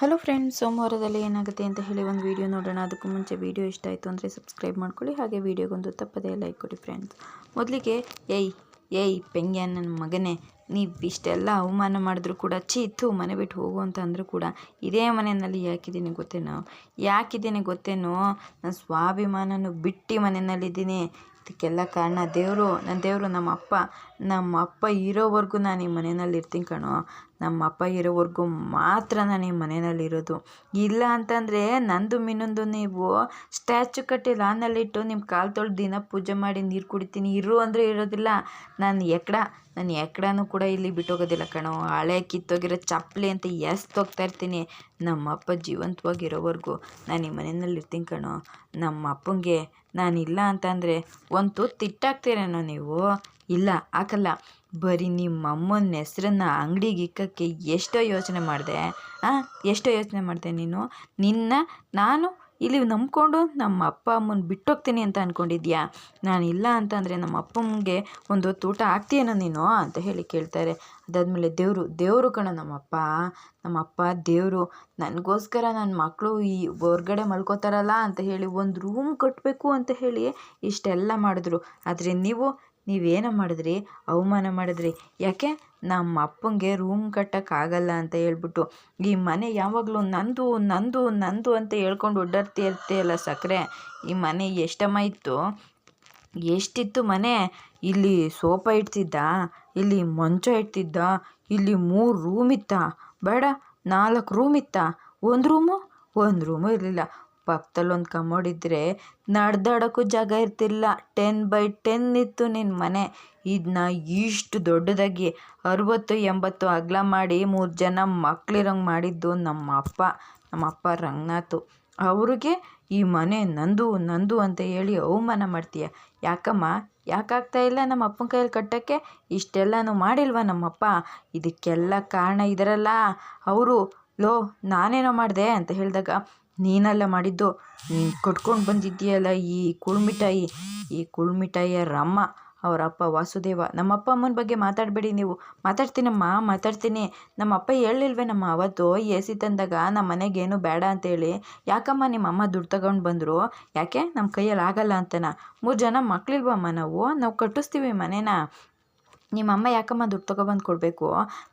Hello friends, ಸೋಮವಾರದಲ್ಲಿ ಏನಾಗುತ್ತೆ ಅಂತ ಹೇಳಿ ಒಂದು ವೀಡಿಯೋ ನೋಡೋಣ. ಅದಕ್ಕೂ ಮುಂಚೆ ವೀಡಿಯೋ ಇಷ್ಟ ಆಯಿತು ಅಂದರೆ ಸಬ್ಸ್ಕ್ರೈಬ್ ಮಾಡ್ಕೊಳ್ಳಿ. ಹಾಗೆ ವೀಡಿಯೋಗೊಂದು ತಪ್ಪದೇ ಲೈಕ್ ಕೊಡಿ ಫ್ರೆಂಡ್ಸ್ ಮೊದಲಿಗೆ, ಏಯ್ ಏಯ್ ಪೆಂಗ್ಯ ನನ್ನ ಮಗನೇ, ನೀವು ಇಷ್ಟೆಲ್ಲ ಅವಮಾನ ಮಾಡಿದ್ರು ಕೂಡ ಚೀತು ಮನೆ ಬಿಟ್ಟು ಹೋಗು ಅಂತ ಅಂದರೂ ಕೂಡ ಇದೇ ಮನೆಯಲ್ಲಿ ಯಾಕಿದ್ದೀನಿ ಗೊತ್ತೇನೋ? ಯಾಕಿದ್ದೀನಿ ಗೊತ್ತೇನೋ? ನನ್ನ ಸ್ವಾಭಿಮಾನನೂ ಬಿಟ್ಟು ಮನೆಯಲ್ಲಿದ್ದೀನಿ. ಇದಕ್ಕೆಲ್ಲ ಕಾರಣ ದೇವರು. ನನ್ನ ದೇವರು, ನಮ್ಮ ಅಪ್ಪ. ನಮ್ಮ ಅಪ್ಪ ಇರೋವರೆಗೂ ನಾನು ಈ ಮನೆಯಲ್ಲಿ ಇರ್ತೀನಿ ಕಣೋ. ನಮ್ಮ ಅಪ್ಪ ಇರೋವರೆಗೂ ಮಾತ್ರ ನಾನು ಈ ಮನೆಯಲ್ಲಿ ಇರೋದು. ಇಲ್ಲ ಅಂತಂದರೆ ನಂದು ಮಿನ್ನೊಂದು ನೀವು ಸ್ಟ್ಯಾಚು ಕಟ್ಟಿ ಲಾನಲ್ಲಿಟ್ಟು ನಿಮ್ಮ ಕಾಲು ತೊಳೆದು ದಿನ ಪೂಜೆ ಮಾಡಿ ನೀರು ಕುಡಿತೀನಿ, ಇರು ಅಂದರೆ ಇರೋದಿಲ್ಲ. ನಾನು ಎಕ್ಕಡ ನಾನು ಎಕ್ಕಡನೂ ಕೂಡ ಇಲ್ಲಿ ಬಿಟ್ಟೋಗೋದಿಲ್ಲ ಕಣೋ. ಹಳೆ ಕಿತ್ತೋಗಿರೋ ಚಪ್ಪಲಿ ಅಂತ ಎಸ್ತೋಗ್ತಾ ಇರ್ತೀನಿ. ನಮ್ಮ ಅಪ್ಪ ಜೀವಂತವಾಗಿರೋವರೆಗೂ ನಾನು ಈ ಮನೆಯಲ್ಲಿ ಇರ್ತೀನಿ ಕಣೋ. ನಮ್ಮ ಅಪ್ಪಂಗೆ ನಾನಿಲ್ಲ ಅಂತಂದರೆ ಒಂದು ತುತ್ತು ನೀವು? ಇಲ್ಲ, ಹಾಕಲ್ಲ. ಬರೀ ನಿಮ್ಮ ಅಮ್ಮನ ಹೆಸ್ರನ್ನ ಅಂಗಡಿಗೆ ಇಕ್ಕಕ್ಕೆ ಎಷ್ಟೋ ಯೋಚನೆ ಮಾಡಿದೆ. ಎಷ್ಟೋ ಯೋಚನೆ ಮಾಡಿದೆ ನೀನು? ನಿನ್ನ ನಾನು ಇಲ್ಲಿ ನಂಬ್ಕೊಂಡು ನಮ್ಮ ಅಪ್ಪ ಅಮ್ಮನ ಬಿಟ್ಟೋಗ್ತೀನಿ ಅಂತ ಅಂದ್ಕೊಂಡಿದ್ಯಾ ನಾನು ಇಲ್ಲ ಅಂತಂದರೆ ನಮ್ಮ ಅಪ್ಪಂಗೆ ಒಂದು ಹೊತ್ತು ಊಟ ಹಾಕ್ತೀಯೇನೋ ನೀನು ಅಂತ ಹೇಳಿ ಕೇಳ್ತಾರೆ. ಅದಾದಮೇಲೆ ದೇವರು ದೇವರು ಕಣ ನಮ್ಮಪ್ಪ ನಮ್ಮಪ್ಪ ದೇವರು, ನನಗೋಸ್ಕರ ನನ್ನ ಮಕ್ಕಳು ಈ ಹೊರ್ಗಡೆ ಮಲ್ಕೋತಾರಲ್ಲ ಅಂತ ಹೇಳಿ ಒಂದು ರೂಮ್ ಕಟ್ಟಬೇಕು ಅಂತ ಹೇಳಿ ಇಷ್ಟೆಲ್ಲ ಮಾಡಿದ್ರು. ಆದರೆ ನೀವು, ನೀವೇನೋ ಮಾಡಿದ್ರಿ? ಅವಮಾನ ಮಾಡಿದ್ರಿ? ಯಾಕೆ? ನಮ್ಮ ಅಪ್ಪಂಗೆ ರೂಮ್ ಕಟ್ಟೋಕ್ಕಾಗಲ್ಲ ಅಂತ ಹೇಳ್ಬಿಟ್ಟು, ಈ ಮನೆ ಯಾವಾಗಲೂ ನಂದು ನಂದು ನಂದು ಅಂತ ಹೇಳ್ಕೊಂಡು ಓಡಾಡ್ತಿರ್ತೀಯ ಅಲ್ಲ ಸಕ್ಕರೆ ಈ ಮನೆ ಎಷ್ಟಮ್ಮ ಇತ್ತು? ಎಷ್ಟಿತ್ತು ಮನೆ? ಇಲ್ಲಿ ಸೋಫಾ ಇಡ್ತಿದ್ದ, ಇಲ್ಲಿ ಮಂಚ ಇಡ್ತಿದ್ದ, ಇಲ್ಲಿ ಮೂರು ರೂಮ್ ಇತ್ತಾ. ಬೇಡ, ನಾಲ್ಕು ರೂಮ್ ಇತ್ತಾ. ಒಂದು ರೂಮು ಒಂದು ರೂಮು ಇರಲಿಲ್ಲ. ಪಕ್ಕದಲ್ಲಿ ಒಂದು ಕಮೋಡ್ ಇದ್ದರೆ ನಡೆದಾಡೋಕ್ಕೂ ಜಾಗ ಇರ್ತಿಲ್ಲ ಟೆನ್ ಬೈ ಟೆನ್ ಇತ್ತು ನಿನ್ನ ಮನೆ. ಇದನ್ನ ಇಷ್ಟು ದೊಡ್ಡದಾಗಿ ಅರುವತ್ತು, ಎಂಬತ್ತು ಅಗಲ ಮಾಡಿ ಮೂರು ಜನ ಮಕ್ಳಿರಂಗೆ ಮಾಡಿದ್ದು ನಮ್ಮ ಅಪ್ಪ ನಮ್ಮ ಅಪ್ಪ ರಂಗನಾಥು. ಅವ್ರಿಗೆ ಈ ಮನೆ ನಂದು ನಂದು ಅಂತ ಹೇಳಿ ಅವಮಾನ ಮಾಡ್ತೀಯ. ಯಾಕಮ್ಮ? ಯಾಕಾಗ್ತಾ ಇಲ್ಲ ನಮ್ಮ ಅಪ್ಪನ ಕೈಯಲ್ಲಿ ಕಟ್ಟೋಕ್ಕೆ? ಇಷ್ಟೆಲ್ಲನೂ ಮಾಡಿಲ್ವಾ ನಮ್ಮಪ್ಪ? ಇದಕ್ಕೆಲ್ಲ ಕಾರಣ ಇದರಲ್ಲ. ಅವರು, ಲೋ, ನಾನೇನೋ ಮಾಡಿದೆ ಅಂತ ಹೇಳಿದಾಗ ನೀನಲ್ಲ ಮಾಡಿದ್ದು. ನೀನು ಕಟ್ಕೊಂಡು ಬಂದಿದ್ದೀಯಲ್ಲ ಈ ಕುಳ್ಮಿಠಾಯಿ ಈ ಕುಳ್ಮಿಠಾಯಿಯ ರಮ್ಮ ಅವರ ಅಪ್ಪ ವಾಸುದೇವ. ನಮ್ಮ ಅಪ್ಪ ಅಮ್ಮನ ಬಗ್ಗೆ ಮಾತಾಡಬೇಡಿ ನೀವು. ಮಾತಾಡ್ತೀನಮ್ಮ, ಮಾತಾಡ್ತೀನಿ. ನಮ್ಮ ಅಪ್ಪ ಹೇಳಿಲ್ವೇನಮ್ಮ ಅವತ್ತು ಎ ಸಿ ತಂದಾಗ ನಮ್ಮ ಮನೆಗೇನು ಬೇಡ ಅಂತೇಳಿ. ಯಾಕಮ್ಮ ನಿಮ್ಮ ಅಮ್ಮ ದುಡ್ಡು ತಗೊಂಡು ಬಂದರು? ಯಾಕೆ? ನಮ್ಮ ಕೈಯಲ್ಲಿ ಆಗಲ್ಲ ಅಂತನಾ? ಮೂರು ಜನ ಮಕ್ಕಳಿಲ್ವಮ್ಮ ನಾವು? ನಾವು ಕಟ್ಟಿಸ್ತೀವಿ ಮನೇನ. ನಿಮ್ಮ ಅಮ್ಮ ಯಾಕಮ್ಮ ದುಡ್ಡು ತೊಗೊಬಂದು ಕೊಡಬೇಕು?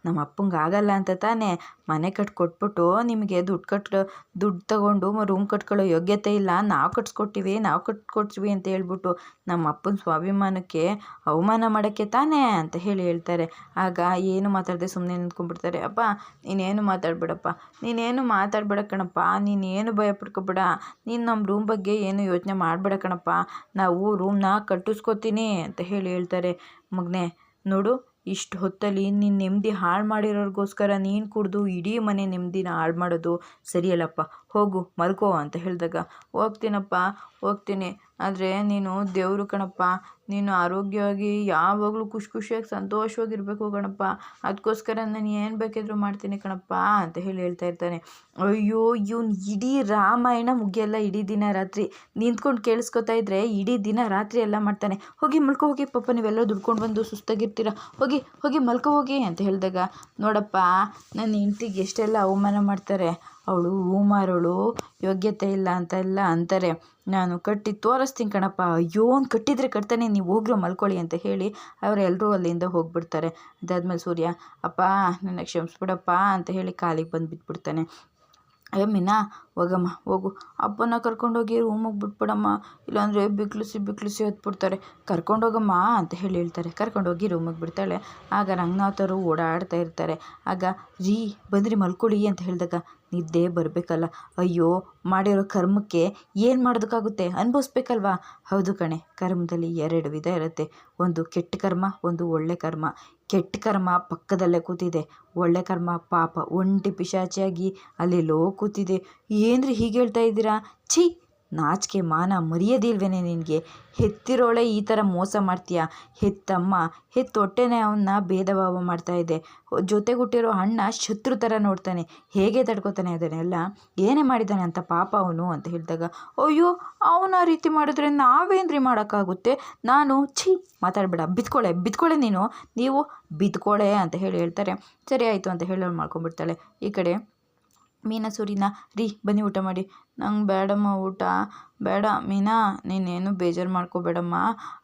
ನಮ್ಮ ಅಪ್ಪಂಗೆ ಆಗಲ್ಲ ಅಂತ ತಾನೇ. ಮನೆ ಕಟ್ಟಿ ಕೊಟ್ಬಿಟ್ಟು ನಿಮಗೆ ದುಡ್ಡು ಕಟ್ ದುಡ್ಡು ತೊಗೊಂಡು ರೂಮ್ ಕಟ್ಕೊಳ್ಳೋ ಯೋಗ್ಯತೆ ಇಲ್ಲ. ನಾವು ಕಟ್ಸ್ಕೊಟ್ಟಿವಿ, ನಾವು ಕಟ್ಕೊಡ್ತೀವಿ ಅಂತ ಹೇಳ್ಬಿಟ್ಟು ನಮ್ಮ ಅಪ್ಪನ ಸ್ವಾಭಿಮಾನಕ್ಕೆ ಅವಮಾನ ಮಾಡೋಕ್ಕೆ ತಾನೇ ಅಂತ ಹೇಳಿ ಹೇಳ್ತಾರೆ. ಆಗ ಏನು ಮಾತಾಡದೆ ಸುಮ್ಮನೆ ನಿಂತ್ಕೊಂಡ್ಬಿಡ್ತಾರೆ. ಅಪ್ಪ, ನೀನೇನು ಮಾತಾಡ್ಬೇಡಪ್ಪ. ನೀನೇನು ಮಾತಾಡ್ಬೇಡ ಕಣಪ್ಪ. ನೀನೇನು ಭಯ ಪಡ್ಕೊಬೇಡ ನೀನು ನಮ್ಮ ರೂಮ್ ಬಗ್ಗೆ ಏನು ಯೋಚನೆ ಮಾಡಬೇಡ ಕಣಪ್ಪ. ನಾವು ರೂಮ್ನ ಕಟ್ಟಿಸ್ಕೊತೀನಿ ಅಂತ ಹೇಳಿ ಹೇಳ್ತಾರೆ ಮಗನೇ. ನೋಡು, ಇಷ್ಟು ಹೊತ್ತಲ್ಲಿ ನಿನ್ನ ನೆಮ್ಮದಿ ಹಾಳು ಮಾಡಿರೋರಿಗೋಸ್ಕರ ನೀನು ಕುಡಿದು ಇಡೀ ಮನೆ ನೆಮ್ಮದಿನ ಹಾಳು ಮಾಡೋದು ಸರಿಯಲ್ಲಪ್ಪ. ಹೋಗು, ಮಲ್ಕೋ ಅಂತ ಹೇಳಿದಾಗ. ಹೋಗ್ತೀನಪ್ಪ, ಹೋಗ್ತೀನಿ. ಆದರೆ ನೀನು ದೇವರು ಕಣಪ್ಪ ನೀನು ಆರೋಗ್ಯವಾಗಿ ಯಾವಾಗಲೂ ಖುಷಿ ಖುಷಿಯಾಗಿ ಸಂತೋಷವಾಗಿರಬೇಕು ಕಣಪ್ಪ. ಅದಕ್ಕೋಸ್ಕರ ನಾನು ಏನು ಬೇಕಿದ್ರು ಮಾಡ್ತೀನಿ ಕಣಪ್ಪ ಅಂತ ಹೇಳಿ ಹೇಳ್ತಾ ಇರ್ತಾನೆ. ಅಯ್ಯೋ, ಇವ್ನು ಇಡೀ ರಾಮಾಯಣ ಮುಗಿಯಲ್ಲ, ಇಡೀ ದಿನ ರಾತ್ರಿ. ನಿಂತ್ಕೊಂಡು ಕೇಳಿಸ್ಕೊತಾ ಇದ್ದರೆ ಇಡೀ ದಿನ ರಾತ್ರಿ ಎಲ್ಲ ಮಾಡ್ತಾನೆ. ಹೋಗಿ ಮಲ್ಕೋ, ಹೋಗಿ ಪಾಪ ನೀವೆಲ್ಲ ದುಡ್ಕೊಂಡು ಬಂದು ಸುಸ್ತಾಗಿರ್ತೀರ. ಹೋಗಿ ಹೋಗಿ ಮಲ್ಕೋ, ಹೋಗಿ ಅಂತ ಹೇಳಿದಾಗ, ನೋಡಪ್ಪ, ನನ್ನ ಹೆಂಡ್ತಿಗೆ ಎಷ್ಟೆಲ್ಲ ಅವಮಾನ ಮಾಡ್ತಾರೆ. ಅವಳು ಹೂ ಮಾರೋಳು ಯೋಗ್ಯತೆ ಇಲ್ಲ ಅಂತೆಲ್ಲ ಅಂತಾರೆ. ನಾನು ಕಟ್ಟಿ ತೋರಿಸ್ತೀನಿ ಕಣಪ್ಪ. ಅಯ್ಯೋ ಒಂದು ಕಟ್ಟಿದರೆ ಕಟ್ತಾನೆ, ನೀವು ಹೋಗ್ರೋ ಮಲ್ಕೊಳ್ಳಿ ಅಂತ ಹೇಳಿ ಅವರೆಲ್ಲರೂ ಅಲ್ಲಿಂದ ಹೋಗ್ಬಿಡ್ತಾರೆ. ಅದಾದ್ಮೇಲೆ ಸೂರ್ಯ, ಅಪ್ಪ ನನ್ನ ಕ್ಷಮಿಸ್ಬಿಡಪ್ಪ ಅಂತ ಹೇಳಿ ಕಾಲಿಗೆ ಬಂದು ಬಿದ್ದುಬಿಡ್ತಾನೆ ಅಯ್ಯೋ ಮೀನಾ, ಹೋಗಮ್ಮ, ಹೋಗು. ಅಪ್ಪನ ಕರ್ಕೊಂಡೋಗಿ ರೂಮಿಗೆ ಬಿಟ್ಬಿಡಮ್ಮ. ಇಲ್ಲಾಂದರೆ ಬಿಕ್ಲಿಸಿ ಬಿಕ್ಲಿಸಿ ಹೊತ್ಬಿಡ್ತಾರೆ. ಕರ್ಕೊಂಡೋಗಮ್ಮ ಅಂತ ಹೇಳಿ ಹೇಳ್ತಾರೆ. ಕರ್ಕೊಂಡೋಗಿ ರೂಮಿಗೆ ಬಿಡ್ತಾಳೆ. ಆಗ ರಂಗನಾಥರು ಓಡಾಡ್ತಾ ಇರ್ತಾರೆ. ಆಗ, ರೀ, ಬಂದ್ರಿ ಮಲ್ಕೊಳ್ಳಿ ಅಂತ ಹೇಳಿದಾಗ ನಿದ್ದೆ ಬರಬೇಕಲ್ಲ. ಅಯ್ಯೋ, ಮಾಡಿರೋ ಕರ್ಮಕ್ಕೆ ಏನು ಮಾಡೋದಕ್ಕಾಗುತ್ತೆ? ಅನುಭವಿಸ್ಬೇಕಲ್ವಾ? ಹೌದು ಕಣೆ, ಕರ್ಮದಲ್ಲಿ ಎರಡು ವಿಧ ಇರುತ್ತೆ. ಒಂದು ಕೆಟ್ಟ ಕರ್ಮ, ಒಂದು ಒಳ್ಳೆ ಕರ್ಮ. ಕೆಟ್ಟ ಕರ್ಮ ಪಕ್ಕದಲ್ಲೇ ಕೂತಿದೆ. ಒಳ್ಳೆ ಕರ್ಮ ಪಾಪ ಒಂಟಿ ಪಿಶಾಚಿಯಾಗಿ ಅಲ್ಲೆಲ್ಲೋ ಕೂತಿದೆ. ಏನ್ರಿ ಹೀಗೆ ಹೇಳ್ತಾ ಇದ್ದೀರಾ? ಛೀ ನಾಚಿಕೆ, ಮಾನ ಮರ್ಯಾದಿಲ್ವೇನೆ ನಿನಗೆ? ಹೆತ್ತಿರೋಳೆ ಈ ಥರ ಮೋಸ ಮಾಡ್ತೀಯ? ಹೆತ್ತಮ್ಮ, ಹೆತ್ತೊಟ್ಟೆನೇ ಅವನ್ನ ಭೇದ ಭಾವ ಮಾಡ್ತಾ ಇದೆ. ಜೊತೆಗುಟ್ಟಿರೋ ಅಣ್ಣ ಶತ್ರು ಥರ ನೋಡ್ತಾನೆ. ಹೇಗೆ ತಡ್ಕೊತಾನೆ ಅದನ್ನೆಲ್ಲ? ಏನೇ ಮಾಡಿದ್ದಾನೆ ಅಂತ ಪಾಪ ಅವನು ಅಂತ ಹೇಳಿದಾಗ, ಅಯ್ಯೋ, ಅವನ ರೀತಿ ಮಾಡಿದ್ರೆ ನಾವೇನ್ರಿ ಮಾಡೋಕ್ಕಾಗುತ್ತೆ? ನಾನು, ಛೀ, ಮಾತಾಡಬೇಡ. ಬಿತ್ಕೊಳೆ ಬಿತ್ಕೊಳೆ ನೀನು. ನೀವು ಬಿತ್ಕೊಳೆ ಅಂತ ಹೇಳಿ ಹೇಳ್ತಾರೆ. ಸರಿ ಆಯಿತು ಅಂತ ಹೇಳೋಳು ಮಾಡ್ಕೊಂಡ್ಬಿಡ್ತಾಳೆ. ಈ ಕಡೆ ಮೀನಾ ಸೂರಿನ ರೀ, ಬನ್ನಿ ಊಟ ಮಾಡಿ. ನಂಗೆ ಬೇಡಮ್ಮ ಊಟ. ಬೇಡ, ಮೀನಾ, ನೀನೇನು ಬೇಜಾರು ಮಾಡ್ಕೋಬೇಡಮ್ಮ.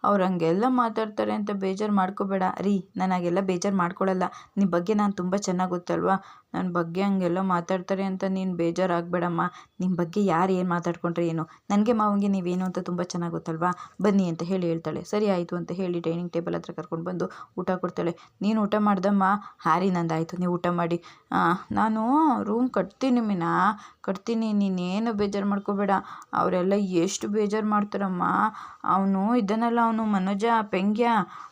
ಅವ್ರು ಹಂಗೆಲ್ಲ ಮಾತಾಡ್ತಾರೆ ಅಂತ ಬೇಜಾರು ಮಾಡ್ಕೋಬೇಡ. ರೀ, ನಾನು ಹಾಗೆಲ್ಲ ಬೇಜಾರು ಮಾಡ್ಕೊಳ್ಳಲ್ಲ ನಿಮ್ಮ ಬಗ್ಗೆ ನಾನು ತುಂಬ ಚೆನ್ನಾಗಿ ಗೊತ್ತಲ್ವಾ? ನನ್ನ ಬಗ್ಗೆ ಹಂಗೆಲ್ಲ ಮಾತಾಡ್ತಾರೆ ಅಂತ ನೀನು ಬೇಜಾರಾಗಬೇಡಮ್ಮ ನಿಮ್ಮ ಬಗ್ಗೆ ಯಾರು ಏನು ಮಾತಾಡ್ಕೊಂಡ್ರೆ ಏನು? ನನಗೆ ಮಾವಂಗೆ ನೀವೇನು ಅಂತ ತುಂಬ ಚೆನ್ನಾಗಿ ಗೊತ್ತಲ್ವಾ? ಬನ್ನಿ ಅಂತ ಹೇಳಿ ಹೇಳ್ತಾಳೆ. ಸರಿ ಆಯಿತು ಅಂತ ಹೇಳಿ ಡೈನಿಂಗ್ ಟೇಬಲ್ ಹತ್ರ ಕರ್ಕೊಂಡು ಬಂದು ಊಟ ಕೊಡ್ತಾಳೆ. ನೀನು ಊಟ ಮಾಡ್ದಮ್ಮ? ಹಾರಿ ನಂದಾಯಿತು. ನೀವು ಊಟ ಮಾಡಿ. ನಾನು ರೂಮ್ ಕಟ್ತೀನಿ ಮೀನಾ. ಕಟ್ತೀನಿ, ನೀನೇನು ಬೇಜಾರು ಮಾಡ್ಕೋಬೇಡ. ಅವರೆಲ್ಲ ಎಷ್ಟು ಬೇಜಾರು ಮಾಡ್ತಾರಮ್ಮ. ಅವನು ಇದ್ದಾನಲ್ಲ ಅವನು ಮನೋಜ, ಪೆಂಗ್ಯ,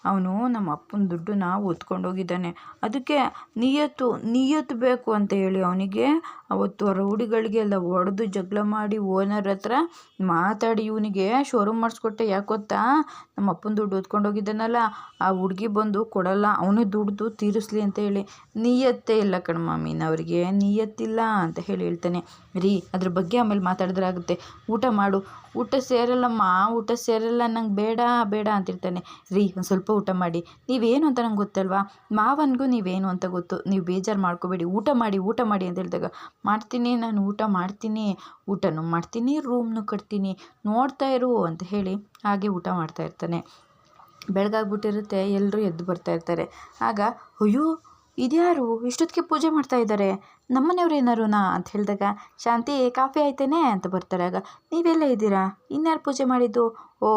ಅವನು ನಮ್ಮ ಅಪ್ಪನ ದುಡ್ಡನ್ನ ಹೋಗಿದ್ದಾನೆ ಅದಕ್ಕೆ ನಿಯತ್ತು ನಿಯತ್ತು ಬೇಕು ಅಂತ ಹೇಳಿ ಅವನಿಗೆ. ಅವತ್ತು ರೌಡಿಗಳಿಗೆಲ್ಲ ಒಡೆದು ಜಗಳ ಮಾಡಿ ಓನರ್ ಹತ್ರ ಮಾತಾಡಿ ಇವನಿಗೆ ಶೋರೂಮ್ ಮಾಡಿಸ್ಕೊಟ್ಟೆ. ಯಾಕೆ ಗೊತ್ತಾ? ನಮ್ಮ ಅಪ್ಪನ ದುಡ್ಡು ಹೊತ್ಕೊಂಡೋಗಿದ್ದಾನಲ್ಲ. ಆ ಹುಡುಗಿ ಬಂದು ಕೊಡಲ್ಲ, ಅವನೇ ದುಡ್ದು ತೀರಿಸ್ಲಿ ಅಂತ ಹೇಳಿ. ನಿಯತ್ತೇ ಇಲ್ಲ ಕಣಮ್ಮ ಅವರಿಗೆ ನಿಯತ್ತಿಲ್ಲ ಅಂತ ಹೇಳಿ ಹೇಳ್ತಾನೆ. ರೀ, ಅದ್ರ ಬಗ್ಗೆ ಆಮೇಲೆ ಮಾತಾಡಿದ್ರೆ ಆಗುತ್ತೆ. ಊಟ ಮಾಡು. ಊಟ ಸೇರಲ್ಲಮ್ಮ, ಊಟ ಸೇರಲ್ಲ, ನಂಗೆ ಬೇಡ ಬೇಡ ಅಂತಿರ್ತಾನೆ. ರೀ, ಒಂದು ಸ್ವಲ್ಪ ಊಟ ಮಾಡಿ. ನೀವೇನು ಅಂತ ನಂಗೆ ಗೊತ್ತಲ್ವಾ? ಮಾವನಿಗೂ ನೀವೇನು ಅಂತ ಗೊತ್ತು. ನೀವು ಬೇಜಾರು ಮಾಡ್ಕೋಬೇಡಿ. ಊಟ ಮಾಡಿ ಊಟ ಮಾಡಿ ಅಂತ ಹೇಳಿದಾಗ, ಮಾಡ್ತೀನಿ, ನಾನು ಊಟ ಮಾಡ್ತೀನಿ. ಊಟನೂ ಮಾಡ್ತೀನಿ, ರೂಮ್ನು ಕಟ್ತೀನಿ. ನೋಡ್ತಾ ಇರು ಅಂತ ಹೇಳಿ ಹಾಗೆ ಊಟ ಮಾಡ್ತಾ ಇರ್ತಾನೆ. ಬೆಳಗಾಗ್ಬಿಟ್ಟಿರುತ್ತೆ. ಎಲ್ಲರೂ ಎದ್ದು ಬರ್ತಾ ಇರ್ತಾರೆ. ಆಗ, ಅಯ್ಯೋ ಇದ್ಯಾರು? ಇಷ್ಟೊತ್ತಿಗೆ ಪೂಜೆ ಮಾಡ್ತಾ ಇದ್ದಾರೆ. ನಮ್ಮನೆಯವ್ರು ಏನಾರುನಾ ಅಂತ ಹೇಳಿದಾಗ, ಶಾಂತಿ, ಕಾಫಿ ಆಯ್ತೇನೆ ಅಂತ ಬರ್ತಾರೆ. ಆಗ, ನೀವೆಲ್ಲ ಇದ್ದೀರಾ? ಇನ್ಯಾರು ಪೂಜೆ ಮಾಡಿದ್ದು? ಓ,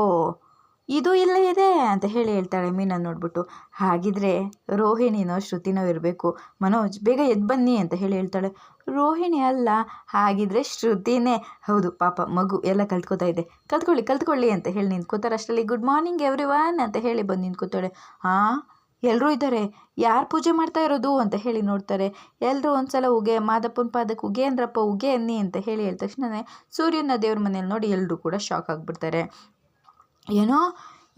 ಇದು ಇಲ್ಲೇ ಇದೆ ಅಂತ ಹೇಳಿ ಹೇಳ್ತಾಳೆ ಮೀನನ್ನು ನೋಡ್ಬಿಟ್ಟು. ಹಾಗಿದ್ರೆ ರೋಹಿಣಿನೋ ಶ್ರುತಿನೋ ಇರಬೇಕು. ಮನೋಜ್, ಬೇಗ ಎದ್ದು ಬನ್ನಿ ಅಂತ ಹೇಳಿ ಹೇಳ್ತಾಳೆ. ರೋಹಿಣಿ ಅಲ್ಲ, ಹಾಗಿದ್ರೆ ಶ್ರುತಿನೇ. ಹೌದು, ಪಾಪ, ಮಗು ಎಲ್ಲ ಕಲ್ತ್ಕೋತಾ ಇದೆ. ಕಲ್ತ್ಕೊಳ್ಳಿ ಕಲ್ತ್ಕೊಳ್ಳಿ ಅಂತ ಹೇಳಿ ನಿಂತ್ಕೋತಾರೆ. ಅಷ್ಟರಲ್ಲಿ, ಗುಡ್ ಮಾರ್ನಿಂಗ್ ಎವ್ರಿ ಅಂತ ಹೇಳಿ ಬಂದು ನಿಂತ್ಕೋತಾಳೆ. ಹಾಂ ಎಲ್ಲರೂ ಇದ್ದಾರೆ. ಯಾರು ಪೂಜೆ ಮಾಡ್ತಾ ಇರೋದು ಅಂತ ಹೇಳಿ ನೋಡ್ತಾರೆ. ಎಲ್ಲರೂ ಒಂದ್ಸಲ ಉಗೆ, ಮಾದಪ್ಪನ ಪಾದಕ್ಕೆ ಉಗೆ, ಅಂದ್ರಪ್ಪ ಉಗೆ, ಅನ್ನಿ ಅಂತ ಹೇಳಿ ಹೇಳಿದ ತಕ್ಷಣವೇ ಸೂರ್ಯನ ದೇವ್ರ ಮನೇಲಿ ನೋಡಿ ಎಲ್ಲರೂ ಕೂಡ ಶಾಕ್ ಆಗಿಬಿಡ್ತಾರೆ. ಏನೋ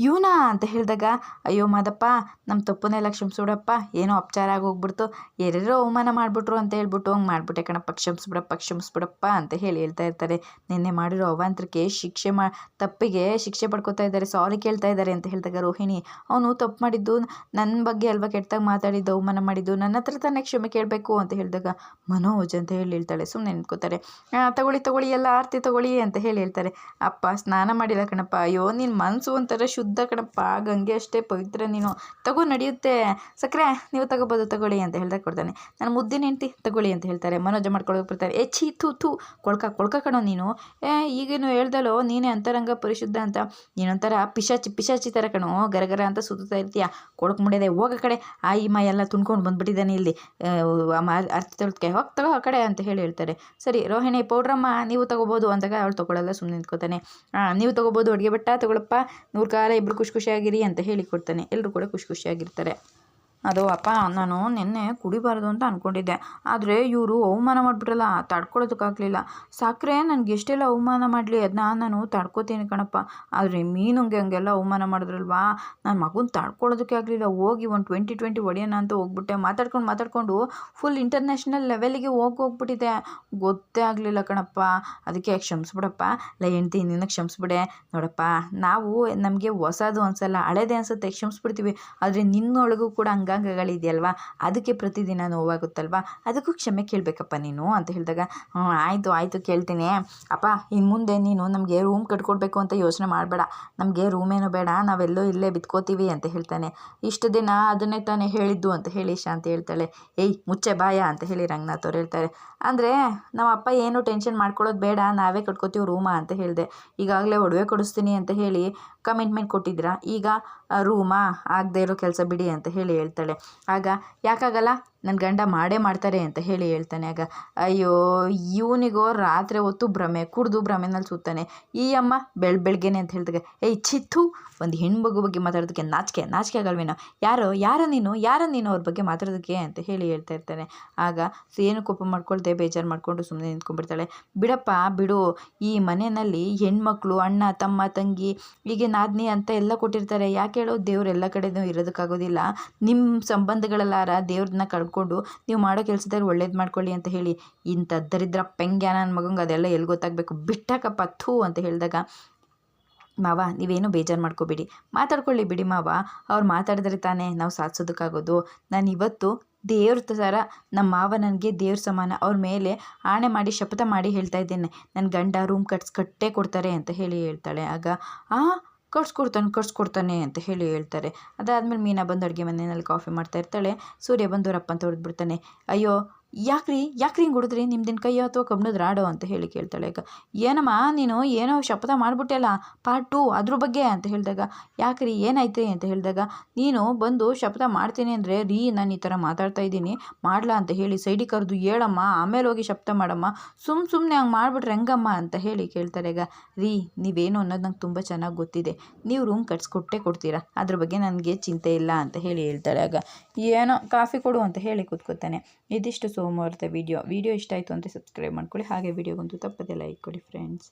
ಇವನಾ ಅಂತ ಹೇಳಿದಾಗ, ಅಯ್ಯೋ ಮಾದಪ್ಪ ನಮ್ಮ ತಪ್ಪನ್ನೆಲ್ಲ ಕ್ಷಮಿಸ್ಬಿಡಪ್ಪ, ಏನೋ ಅಪಚಾರ ಆಗಿ ಹೋಗ್ಬಿಡ್ತು ಯಾರ್ಯಾರೋ ಅವಮಾನ ಮಾಡಿಬಿಟ್ರು ಅಂತ ಹೇಳ್ಬಿಟ್ಟು ಹಂಗೆ ಮಾಡಿಬಿಟ್ಟೆ, ಕಣಪ್ಪ, ಕ್ಷಮಿಸ್ಬಿಡಪ್ಪ ಕ್ಷಮಿಸ್ಬಿಡಪ್ಪ ಅಂತ ಹೇಳಿ ಹೇಳ್ತಾ ಇರ್ತಾರೆ. ನಿನ್ನೆ ಮಾಡಿರೋ ಅವಾಂತರಕ್ಕೆ ಶಿಕ್ಷೆ ಮಾ, ತಪ್ಪಿಗೆ ಶಿಕ್ಷೆ ಪಡ್ಕೊತಾ ಇದ್ದಾರೆ, ಸಾರಿ ಕೇಳ್ತಾ ಇದ್ದಾರೆ ಅಂತ ಹೇಳಿದಾಗ ರೋಹಿಣಿ, ಅವನು ತಪ್ಪು ಮಾಡಿದ್ದು ನನ್ನ ಬಗ್ಗೆ ಅಲ್ವಾ ಕೆಟ್ಟದಾಗ ಮಾತಾಡಿದ್ದು, ಅವಮಾನ ಮಾಡಿದ್ದು, ನನ್ನ ಹತ್ರ ತಾನೇ ಕ್ಷಮೆ ಕೇಳಬೇಕು ಅಂತ ಹೇಳಿದಾಗ ಮನೋಜ್ ಅಂತ ಹೇಳಿ ಹೇಳ್ತಾಳೆ ಸುಮ್ಮನೆ ನಿಂತ್ಕೋತಾರೆ. ತಗೊಳ್ಳಿ ತಗೊಳ್ಳಿ, ಎಲ್ಲ ಆರತಿ ತಗೊಳ್ಳಿ ಅಂತ ಹೇಳಿ ಹೇಳ್ತಾರೆ. ಅಪ್ಪ, ಸ್ನಾನ ಮಾಡಿಲ್ಲ ಕಣಪ್ಪ, ಅಯ್ಯೋ ನಿನ್ನ ಮನಸ್ಸು ಒಂಥರ ಶುದ್ಧ ಕಣಪ್ಪ, ಗಂಗೆ ಅಷ್ಟೇ ಪವಿತ್ರ ನೀನು. ತಗೋ, ನಡೆಯುತ್ತೆ. ಸಕ್ಕರೆ ನೀವು ತಗೋಬೋದು, ತಗೊಳ್ಳಿ ಅಂತ ಹೇಳ್ದಾಗ ಕೊಡ್ತಾನೆ. ನಾನು ಮುದ್ದಿನ ಹೆಂಡ್ತಿ, ತಗೊಳ್ಳಿ ಅಂತ ಹೇಳ್ತಾರೆ. ಮನೋಜ ಮಾಡ್ಕೊಳ್ಳೋಕೆ ಬರ್ತಾರೆ ಏ, ಛೀ, ಥೂ ಥೂ, ಕೊಳ್ಕ ಕೊಳ್ಕ ಕಣೋ ನೀನು. ಏ, ಈಗೇನು ಹೇಳ್ದಲೋ, ನೀನೇ ಅಂತರಂಗ ಪರಿಶುದ್ಧ ಅಂತ. ನೀನೊಂಥರ ಪಿಶಾಚಿ ಪಿಶಾಚಿ ಥರ ಕಣೋ. ಗರಗರ ಅಂತ ಸುತ್ತಾ ಇರ್ತೀಯ? ಕೊಳಕ್ ಮುಡಿಯದೆ, ಹೋಗ ಕಡೆ. ಆ ಈ ಮೈ ಎಲ್ಲ ತುಂಡ್ಕೊಂಡು ಬಂದ್ಬಿಟ್ಟಿದ್ದಾನೆ ಇಲ್ಲಿ. ಅರ್ಥ ತೊಳ್ಕೆ ಹೋಗಿ, ತಗೋ ಆ ಕಡೆ ಅಂತ ಹೇಳಿ ಹೇಳ್ತಾರೆ. ಸರಿ, ರೋಹಿಣಿ, ಪೌಡ್ರಮ್ಮ, ನೀವು ತಗೋಬೋದು ಅಂದಾಗ ಅವಳು ತೊಗೊಳಲ್ಲ ಸುಮ್ಮನೆ ನಿಂತ್ಕೋತಾನೆ. ನೀವು ತಗೋಬೋದು, ಅಡುಗೆ ಬೆಟ್ಟ ತಗೊಳಪ್ಪ. ನೂರು ಕಾಲ ಇಬ್ಬರು ಖುಷಿ ಖುಷಿಯಾಗಿರಿ ಅಂತ ಹೇಳಿ ಕೊಡ್ತಾನೆ. ಎಲ್ಲರೂ ಕೂಡ ಖುಷಿ ಖುಷಿಯಾಗಿರ್ತಾರೆ. ಅದು ಅಪ್ಪ, ನಾನು ನಿನ್ನೆ ಕುಡಿಬಾರ್ದು ಅಂತ ಅಂದ್ಕೊಂಡಿದ್ದೆ ಆದರೆ ಇವರು ಅವಮಾನ ಮಾಡಿಬಿಟ್ರಲ್ಲ ತಡ್ಕೊಳ್ಳೋದಕ್ಕಾಗಲಿಲ್ಲ ಸಕ್ಕರೆ ನನಗೆ ಎಷ್ಟೆಲ್ಲ ಅವಮಾನ ಮಾಡಲಿ ಅದನ್ನ ನಾನು ತಡ್ಕೊತೀನಿ ಕಣಪ್ಪ. ಆದರೆ ಮೀನುಂಗೆ ಹಂಗೆಲ್ಲ ಅವಮಾನ ಮಾಡಿದ್ರಲ್ವಾ? ನನ್ನ ಮಗುನ ತಡ್ಕೊಳ್ಳೋದಕ್ಕೆ ಆಗಲಿಲ್ಲ. ಹೋಗಿ ಒಂದು ಟ್ವೆಂಟಿ ಟ್ವೆಂಟಿ ಹೊಡೆಯೋಣ ಅಂತ ಹೋಗ್ಬಿಟ್ಟೆ. ಮಾತಾಡ್ಕೊಂಡು ಮಾತಾಡ್ಕೊಂಡು ಫುಲ್ ಇಂಟರ್ನ್ಯಾಷನಲ್ ಲೆವೆಲಿಗೆ ಹೋಗಿ ಹೋಗ್ಬಿಟ್ಟಿದೆ ಗೊತ್ತೇ ಆಗಲಿಲ್ಲ ಕಣಪ್ಪ. ಅದಕ್ಕೆ ಕ್ಷಮಿಸ್ಬಿಡಪ್ಪ. ಇಲ್ಲ ಹೆಂಡ್ತಿ, ನಿನ್ನ ಕ್ಷಮಿಸ್ಬಿಡೆ. ನೋಡಪ್ಪ, ನಾವು ನಮಗೆ ಹೊಸದು ಅನ್ಸಲ್ಲ, ಹಳೇದೇ ಅನ್ಸುತ್ತೆ. ಕ್ಷಮಿಸ್ಬಿಡ್ತೀವಿ. ಆದರೆ ನಿನ್ನೊಳಗೂ ಕೂಡ ಹಂಗೆ ಅಂಗಾಂಗಗಳಿದೆಯಲ್ವಾ? ಅದಕ್ಕೆ ಪ್ರತಿದಿನ ನೋವಾಗುತ್ತಲ್ವಾ? ಅದಕ್ಕೂ ಕ್ಷಮೆ ಕೇಳಬೇಕಪ್ಪ ನೀನು ಅಂತ ಹೇಳಿದಾಗ ಹ್ಞೂ ಆಯಿತು ಆಯಿತು, ಕೇಳ್ತೀನಿ. ಅಪ್ಪ ಇನ್ನು ಮುಂದೆ ನೀನು ನಮಗೆ ರೂಮ್ ಕಟ್ಕೊಡ್ಬೇಕು ಅಂತ ಯೋಚನೆ ಮಾಡಬೇಡ. ನಮಗೆ ರೂಮೇನು ಬೇಡ. ನಾವೆಲ್ಲೋ ಇಲ್ಲೇ ಬಿತ್ಕೋತೀವಿ ಅಂತ ಹೇಳ್ತಾನೆ. ಇಷ್ಟು ದಿನ ಅದನ್ನೇ ತಾನೇ ಹೇಳಿದ್ದು ಅಂತ ಹೇಳಿ ಶಾಂತಿ ಹೇಳ್ತಾಳೆ. ಏಯ್, ಮುಚ್ಚೆ ಬಾಯ ಅಂತ ಹೇಳಿ ರಂಗನಾಥ್ ಅವ್ರು ಹೇಳ್ತಾರೆ. ಅಂದರೆ, ನಮ್ಮ ಅಪ್ಪ ಏನು ಟೆನ್ಷನ್ ಮಾಡ್ಕೊಳ್ಳೋದು ಬೇಡ. ನಾವೇ ಕಟ್ಕೋತೀವಿ ರೂಮಾ ಅಂತ ಹೇಳಿದೆ. ಈಗಾಗಲೇ ಒಡವೆ ಕೊಡಿಸ್ತೀನಿ ಅಂತ ಹೇಳಿ ಕಮಿಟ್ಮೆಂಟ್ ಕೊಟ್ಟಿದ್ದೀರಾ? ಈಗ ರೂಮಾ? ಆಗದೆ ಇರೋ ಕೆಲಸ ಬಿಡಿ ಅಂತ ಹೇಳಿ ಹೇಳ್ತಾಳೆ ಆಗ ಯಾಕಾಗಲ್ಲ? ನನ್ನ ಗಂಡ ಮಾಡೇ ಮಾಡ್ತಾರೆ ಅಂತ ಹೇಳಿ ಹೇಳ್ತಾನೆ. ಆಗ, ಅಯ್ಯೋ, ಇವನಿಗೋ ರಾತ್ರಿ ಹೊತ್ತು ಭ್ರಮೆ, ಕುಡಿದು ಭ್ರಮೆನಲ್ಲಿ ಸುತ್ತಾನೆ. ಈ ಅಮ್ಮ ಬೆಳ್ ಬೆಳಗ್ಗೆನೆ ಅಂತ ಹೇಳ್ತಾಗ, ಏಯ್, ಚಿತ್ತು, ಒಂದು ಹೆಣ್ಮಗು ಬಗ್ಗೆ ಮಾತಾಡೋದಕ್ಕೆ ನಾಚಿಕೆ ನಾಚಿಕೆ ಆಗಲ್ವೇನೋ? ಯಾರೋ, ಯಾರ ನೀನು, ಯಾರೋ ನೀನು ಅವ್ರ ಬಗ್ಗೆ ಮಾತಾಡೋದಕ್ಕೆ? ಅಂತ ಹೇಳಿ ಹೇಳ್ತಾ ಇರ್ತಾನೆ. ಆಗ, ಏನು ಕೋಪ ಮಾಡ್ಕೊಳ್ದೆ, ಬೇಜಾರು ಮಾಡಿಕೊಂಡು ಸುಮ್ಮನೆ ನಿಂತ್ಕೊಂಡ್ಬಿಡ್ತಾಳೆ. ಬಿಡಪ್ಪ, ಬಿಡು. ಈ ಮನೆಯಲ್ಲಿ ಹೆಣ್ಮಕ್ಳು, ಅಣ್ಣ, ತಮ್ಮ, ತಂಗಿ, ಹೀಗೆ ನಾದ್ನಿ ಅಂತ ಎಲ್ಲ ಕೊಟ್ಟಿರ್ತಾರೆ. ಯಾಕೆ ಹೇಳೋ? ದೇವ್ರು ಎಲ್ಲ ಕಡೆನೂ ಇರೋದಕ್ಕಾಗೋದಿಲ್ಲ. ನಿಮ್ಮ ಸಂಬಂಧಗಳಲ್ಲಾರ ದೇವ್ರನ್ನ ಕಳ್ಕೊಂಡು ನೀವು ಮಾಡೋ ಕೆಲಸದಲ್ಲಿ ಒಳ್ಳೇದು ಮಾಡ್ಕೊಳ್ಳಿ ಅಂತ ಹೇಳಿ ಇಂಥ ದರಿದ್ರ ಪೆಂಗ್ಯ ನನ್ನ ಮಗಂಗೆ ಅದೆಲ್ಲ ಎಲ್ಲಿ ಗೊತ್ತಾಗಬೇಕು? ಬಿಟ್ಟಾಕಪ್ಪ, ಥೂ ಅಂತ ಹೇಳಿದಾಗ, ಮಾವ, ನೀವೇನು ಬೇಜಾರು ಮಾಡ್ಕೋಬೇಡಿ. ಮಾತಾಡ್ಕೊಳ್ಳಿ ಬಿಡಿ ಮಾವ. ಅವ್ರು ಮಾತಾಡಿದ್ರೆ ತಾನೇ ನಾವು ಸಾಧಿಸೋದಕ್ಕಾಗೋದು. ನಾನು ಇವತ್ತು ದೇವ್ರ ಥರ ನಮ್ಮ ಮಾವ ನನಗೆ ದೇವ್ರ ಸಮಾನ. ಅವ್ರ ಮೇಲೆ ಆಣೆ ಮಾಡಿ, ಶಪಥ ಮಾಡಿ ಹೇಳ್ತಾ ಇದ್ದೇನೆ. ನನ್ನ ಗಂಡ ರೂಮ್ ಕಟ್ಸ್ ಕಟ್ಟೇ ಕೊಡ್ತಾರೆ ಅಂತ ಹೇಳಿ ಹೇಳ್ತಾಳೆ. ಆಗ, ಆ ಕಟ್ಸ್ಕೊಡ್ತಾನೆ ಕಟ್ಸ್ಕೊಡ್ತಾನೆ ಅಂತ ಹೇಳಿ ಹೇಳ್ತಾರೆ. ಅದಾದಮೇಲೆ ಮೀನಾ ಬಂದು ಅಡುಗೆ ಮನೆಯಲ್ಲಿ ಕಾಫಿ ಮಾಡ್ತಾ ಇರ್ತಾಳೆ. ಸೂರ್ಯ ಬಂದು ಅಂತ ಹೊಡೆದ್ಬಿಡ್ತಾನೆ ಅಯ್ಯೋ ಯಾಕ್ರಿ? ಯಾಕ್ರಿ ಹಿಂಗೆ ಹೊಡೆದ್ರಿ? ನಿಮ್ದಿನ ಕೈಯೋ ಅಥವಾ ಕಬ್ಬಿಣದ ರಾಡೋ ಅಂತ ಹೇಳಿ ಕೇಳ್ತಾಳೆ ಈಗ ಏನಮ್ಮ, ನೀನು ಏನೋ ಶಪಥ ಮಾಡಿಬಿಟ್ಟೆಲ್ಲ? ಪಾರ್ಟ್ ಟು ಅದ್ರ ಬಗ್ಗೆ ಅಂತ ಹೇಳಿದಾಗ, ಯಾಕ್ರಿ ಏನಾಯ್ತು ಅಂತ ಹೇಳಿದಾಗ, ನೀನು ಬಂದು ಶಪಥ ಮಾಡ್ತೀನಿ ಅಂದರೆ ರೀ, ನಾನು ಈ ಥರ ಮಾತಾಡ್ತಾ ಇದ್ದೀನಿ, ಮಾಡ್ಲಾ ಅಂತ ಹೇಳಿ ಸೈಡಿಗೆ ಕರೆದು ಹೇಳಮ್ಮ, ಆಮೇಲೆ ಹೋಗಿ ಶಪಥ ಮಾಡಮ್ಮ ಸುಮ್ಮ ಸುಮ್ಮನೆ ಹಂಗೆ ಮಾಡಿಬಿಟ್ರೆ ಹೆಂಗಮ್ಮ ಅಂತ ಹೇಳಿ ಕೇಳ್ತಾರೆ ಈಗ ರೀ, ನೀವೇನು ಅನ್ನೋದು ನಂಗೆ ತುಂಬ ಚೆನ್ನಾಗಿ ಗೊತ್ತಿದೆ. ನೀವು ರೂಮ್ ಕಟ್ಸ್ಕೊಟ್ಟೇ ಕೊಡ್ತೀರಾ? ಅದ್ರ ಬಗ್ಗೆ ನನಗೆ ಚಿಂತೆ ಇಲ್ಲ ಅಂತ ಹೇಳಿ ಹೇಳ್ತಾಳೆ ಆಗ. ಏನೋ ಕಾಫಿ ಕೊಡು ಅಂತ ಹೇಳಿ ಕೂತ್ಕೋತಾನೆ. ಇದಿಷ್ಟು ಸೋಮವಾರದ ವಿಡಿಯೋ. ವಿಡಿಯೋ ಇಷ್ಟ ಆಯಿತು ಅಂದರೆ ಸಬ್ಸ್ಕ್ರೈಬ್ ಮಾಡ್ಕೊಳ್ಳಿ. ಹಾಗೆ ವಿಡಿಯೋಗೊಂದು ತಪ್ಪದೆ ಲೈಕ್ ಕೊಡಿ ಫ್ರೆಂಡ್ಸ್